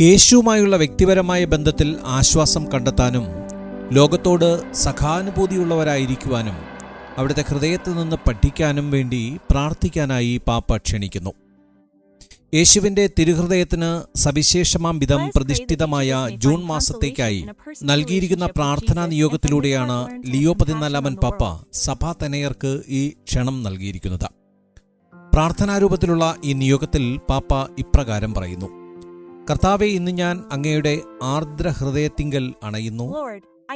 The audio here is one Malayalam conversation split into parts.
യേശുവുമായുള്ള വ്യക്തിപരമായ ബന്ധത്തിൽ ആശ്വാസം കണ്ടെത്താനും ലോകത്തോട് സഹാനുഭൂതിയുള്ളവരായിരിക്കുവാനും അവിടുത്തെ ഹൃദയത്തിൽ നിന്ന് പഠിക്കാനും വേണ്ടി പ്രാർത്ഥിക്കാനായി പാപ്പ ക്ഷണിക്കുന്നു. യേശുവിന്റെ തിരുഹൃദയത്തിന് സവിശേഷമാം വിധം പ്രതിഷ്ഠിതമായ ജൂൺ മാസത്തേക്കായി നൽകിയിരിക്കുന്ന പ്രാർത്ഥനാ നിയോഗത്തിലൂടെയാണ് ലിയോ പതിനാലാമൻ പാപ്പ സഭാ തനയർക്ക് ഈ ക്ഷണം നൽകിയിരിക്കുന്നത്. പ്രാർത്ഥനാരൂപത്തിലുള്ള ഈ നിയോഗത്തിൽ പാപ്പ ഇപ്രകാരം പറയുന്നു. കർത്താവെ ഇന്ന് ഞാൻ അങ്ങയുടെ ആർദ്ര ഹൃദയത്തിങ്കൽ അണയുന്നു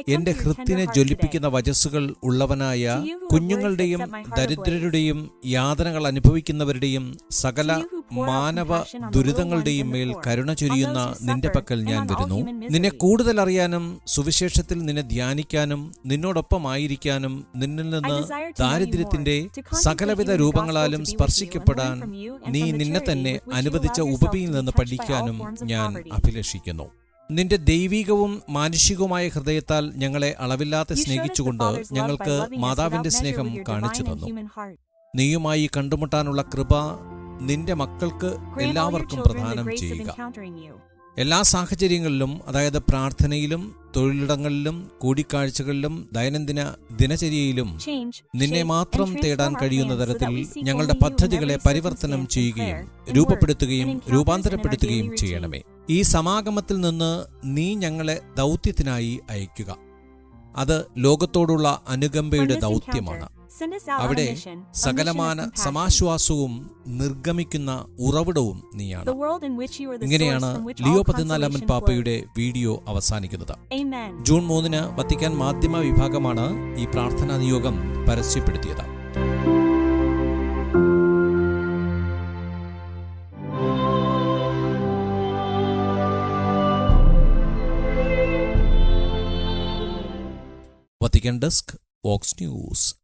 എന്റെ ഹൃത്തിനെ ജ്വലിപ്പിക്കുന്ന വചസ്സുകൾ ഉള്ളവനായ കുഞ്ഞുങ്ങളുടെയും ദരിദ്രരുടെയും യാതനകൾ അനുഭവിക്കുന്നവരുടെയും സകല മാനവ ദുരിതങ്ങളുടെയും മേൽ കരുണ ചൊരിയുന്ന നിന്റെ പക്കൽ ഞാൻ വരുന്നു. നിന്നെ കൂടുതൽ അറിയാനും സുവിശേഷത്തിൽ നിന്നെ ധ്യാനിക്കാനും നിന്നോടൊപ്പം ആയിരിക്കാനും നിന്നിൽ നിന്ന് ദാരിദ്ര്യത്തിന്റെ സകലവിധ രൂപങ്ങളാലും സ്പർശിക്കപ്പെടാൻ നീ നിന്നെ തന്നെ അനുവദിച്ച ഉപപിയിൽ നിന്ന് പഠിക്കാനും ഞാൻ അഭിലഷിക്കുന്നു. നിന്റെ ദൈവികവും മാനുഷികവുമായ ഹൃദയത്താൽ ഞങ്ങളെ അളവില്ലാതെ സ്നേഹിച്ചുകൊണ്ട് ഞങ്ങൾക്ക് മാതാവിന്റെ സ്നേഹം കാണിച്ചു തന്നു. നീയുമായി കണ്ടുമുട്ടാനുള്ള കൃപ നിന്റെ മക്കൾക്ക് എല്ലാവർക്കും പ്രദാനം ചെയ്യുക. എല്ലാ സാഹചര്യങ്ങളിലും അതായത് പ്രാർത്ഥനയിലും തൊഴിലിടങ്ങളിലും കൂടിക്കാഴ്ചകളിലും ദൈനംദിന ദിനചര്യയിലും നിന്നെ മാത്രം തേടാൻ കഴിയുന്ന തരത്തിൽ ഞങ്ങളുടെ പദ്ധതികളെ പരിവർത്തനം ചെയ്യുകയും രൂപപ്പെടുത്തുകയും രൂപാന്തരപ്പെടുത്തുകയും ചെയ്യണമേ. ഈ സമാഗമത്തിൽ നിന്ന് നീ ഞങ്ങളെ ദൗത്യത്തിനായി അയക്കുക. അത് ലോകത്തോടുള്ള അനുകമ്പയുടെ ദൗത്യമാണ്. അവിടെ സകലമാന സമാശ്വാസവും നിർഗമിക്കുന്ന ഉറവിടവും നീയാണ്. ഇങ്ങനെയാണ് ലിയോ പതിനാലാമൻ പാപ്പയുടെ വീഡിയോ അവസാനിക്കുന്നത്. ജൂൺ മൂന്നിന് വത്തിക്കാൻ മാധ്യമ വിഭാഗമാണ് ഈ പ്രാർത്ഥനാ നിയോഗം പരസ്യപ്പെടുത്തിയത്. Vatican desk Vox News.